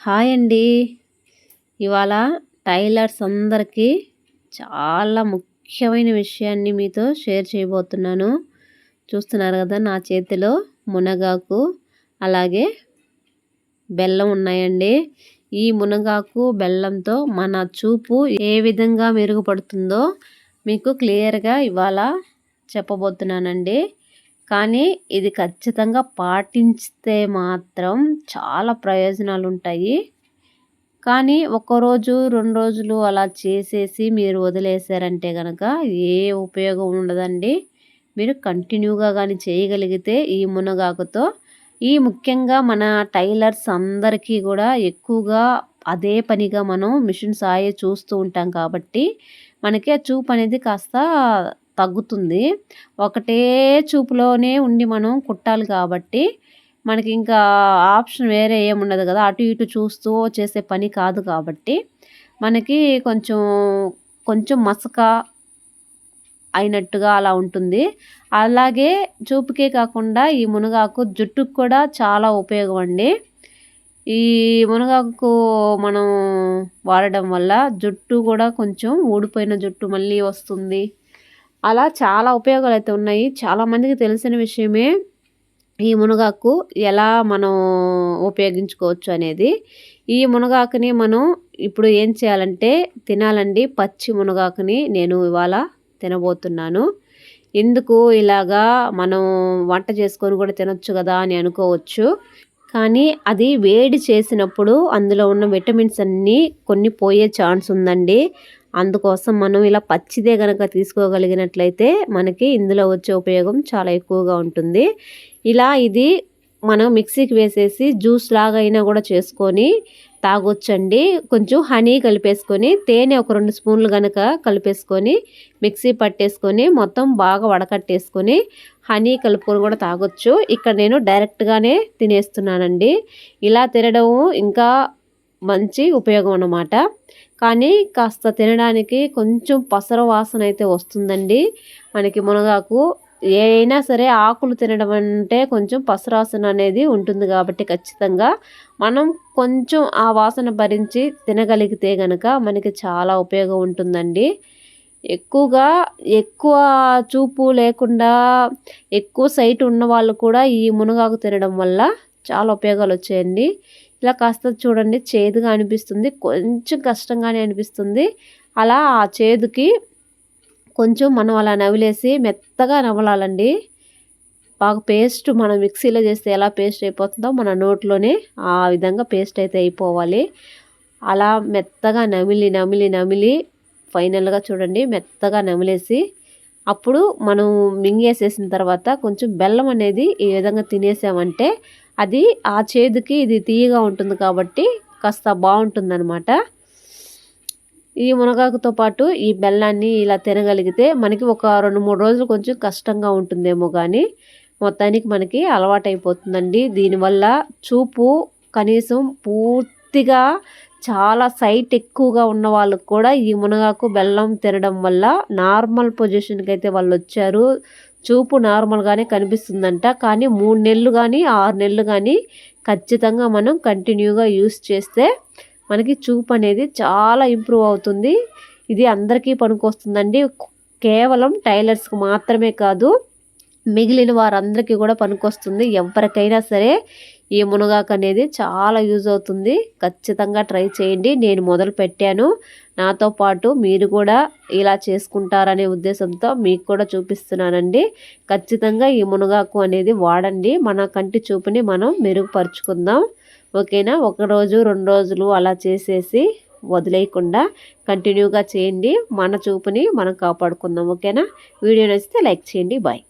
Hi అండి. ఇవాళ tailors అందరికీ చాలా ముఖ్యమైన విషయాన్ని మీతో షేర్ చేయబోతున్నాను. చూస్తున్నారు కదా నా చేతిలో మునగాకు అలాగే బెల్లం ఉన్నాయండి. ఈ మునగాకు బెల్లంతో మన చూపు ఏ విధంగా మెరుగుపడుతుందో మీకు క్లియర్గా ఇవాళ చెప్పబోతున్నానండి. కానీ ఇది ఖచ్చితంగా పాటించితే మాత్రం చాలా ప్రయోజనాలు ఉంటాయి కానీ ఒక్కరోజు రెండు రోజులు అలా చేసేసి మీరు వదిలేసారంటే కనుక ఏ ఉపయోగం ఉండదండి. మీరు కంటిన్యూగా కానీ చేయగలిగితే ఈ మునగాకుతో. ఈ ముఖ్యంగా మన టైలర్స్ అందరికీ కూడా ఎక్కువగా అదే పనిగా మనం మిషన్ సాయి చూస్తూ ఉంటాం కాబట్టి మనకి ఆ చూపు అనేది కాస్త తగ్గుతుంది. ఒకటే చూపులోనే ఉండి మనం కుట్టాలి కాబట్టి మనకి ఇంకా ఆప్షన్ వేరే ఏముండదు కదా. అటు ఇటు చూస్తూ చేసే పని కాదు కాబట్టి మనకి కొంచెం కొంచెం మసక అయినట్టుగా అలా ఉంటుంది. అలాగే చూపుకే కాకుండా ఈ మునగాకు జుట్టుకు కూడా చాలా ఉపయోగం అండి. ఈ మునగాకు మనం వాడడం వల్ల జుట్టు కూడా కొంచెం ఊడిపోయిన జుట్టు మళ్ళీ వస్తుంది. అలా చాలా ఉపయోగాలు అయితే ఉన్నాయి చాలామందికి తెలిసిన విషయమే ఈ మునగాకు ఎలా మనం ఉపయోగించుకోవచ్చు అనేది. ఈ మునగాకుని మనం ఇప్పుడు ఏం చేయాలంటే తినాలండి. పచ్చి మునగాకుని నేను ఇవాళ తినబోతున్నాను. ఎందుకు ఇలాగా మనం వంట చేసుకొని కూడా తినొచ్చు కదా అని అనుకోవచ్చు. కానీ అది వేడి చేసినప్పుడు అందులో ఉన్న విటమిన్స్ అన్నీ కొన్ని పోయే ఛాన్స్ ఉందండి. అందుకోసం మనం ఇలా పచ్చిదే కనుక తీసుకోగలిగినట్లయితే మనకి ఇందులో వచ్చే ఉపయోగం చాలా ఎక్కువగా ఉంటుంది. ఇలా ఇది మనం మిక్సీకి వేసేసి జ్యూస్ లాగా అయినా కూడా చేసుకొని తాగొచ్చండి. కొంచెం హనీ కలిపేసుకొని తేనె ఒక రెండు స్పూన్లు కనుక కలిపేసుకొని మిక్సీ పట్టేసుకొని మొత్తం బాగా వడకట్టేసుకొని హనీ కలుపుకొని కూడా తాగొచ్చు. ఇక్కడ నేను డైరెక్ట్గానే తినేస్తున్నానండి. ఇలా తినడం ఇంకా మంచి ఉపయోగం అన్నమాట. కానీ కాస్త తినడానికి కొంచెం పసర వాసన అయితే వస్తుందండి. మనకి మునగాకు ఏ అయినా సరే ఆకులు తినడం అంటే కొంచెం పసరాసన అనేది ఉంటుంది కాబట్టి ఖచ్చితంగా మనం కొంచెం ఆ వాసన భరించి తినగలిగితే గనక మనకి చాలా ఉపయోగం ఉంటుందండి. ఎక్కువగా ఎక్కువ చూపు లేకుండా ఎక్కువ సైట్ ఉన్న వాళ్ళు కూడా ఈ మునగాకు తినడం వల్ల చాలా ఉపయోగాలు వచ్చాయండి. ఇలా కాస్త చూడండి చేదుగా అనిపిస్తుంది కొంచెం కష్టంగానే అనిపిస్తుంది. అలా ఆ చేదుకి కొంచెం మనం అలా నవిలేసి మెత్తగా నవలాలండి. బాగా పేస్ట్ మనం మిక్సీలో చేస్తే ఎలా పేస్ట్ అయిపోతుందో మన నోట్లోనే ఆ విధంగా పేస్ట్ అయితే అయిపోవాలి. అలా మెత్తగా నమిలి నమిలి నమిలి ఫైనల్గా చూడండి మెత్తగా నమిలేసి అప్పుడు మనం మింగేసేసిన తర్వాత కొంచెం బెల్లం అనేది ఈ విధంగా తినేసామంటే అది ఆ చేదుకి ఇది తీయగా ఉంటుంది కాబట్టి కాస్త బాగుంటుందన్నమాట. ఈ మునగాకుతో పాటు ఈ బెల్లాన్ని ఇలా తినగలిగితే మనకి ఒక రెండు మూడు రోజులు కొంచెం కష్టంగా ఉంటుందేమో కానీ మొత్తానికి మనకి అలవాటైపోతుందండి. దీనివల్ల చూపు కనీసం పూర్తిగా చాలా సైట్ ఎక్కువగా ఉన్న వాళ్ళకు కూడా ఈ మునగాకు బెల్లం తినడం వల్ల నార్మల్ పొజిషన్కి అయితే వాళ్ళు వచ్చారు చూపు నార్మల్గానే కనిపిస్తుందంట. కానీ మూడు నెలలు కానీ ఆరు నెలలు కానీ ఖచ్చితంగా మనం కంటిన్యూగా యూస్ చేస్తే మనకి చూపు అనేది చాలా ఇంప్రూవ్ అవుతుంది. ఇది అందరికీ పనికొస్తుందండి. కేవలం టైలర్స్కి మాత్రమే కాదు మిగిలిన వారందరికీ కూడా పనికొస్తుంది. ఎవరికైనా సరే ఈ మునగాకు అనేది చాలా యూజ్ అవుతుంది. ఖచ్చితంగా ట్రై చేయండి. నేను మొదలు పెట్టాను. నాతో పాటు మీరు కూడా ఇలా చేసుకుంటారనే ఉద్దేశంతో మీకు కూడా చూపిస్తున్నానండి. ఖచ్చితంగా ఈ మునగాకు అనేది వాడండి. మన కంటి చూపుని మనం మెరుగుపరుచుకుందాం. ఓకేనా? ఒక రోజు రెండు రోజులు అలా చేసేసి వదిలేయకుండా కంటిన్యూగా చేయండి. మన చూపుని మనం కాపాడుకుందాం. ఓకేనా? వీడియో నచ్చితే లైక్ చేయండి. బాయ్.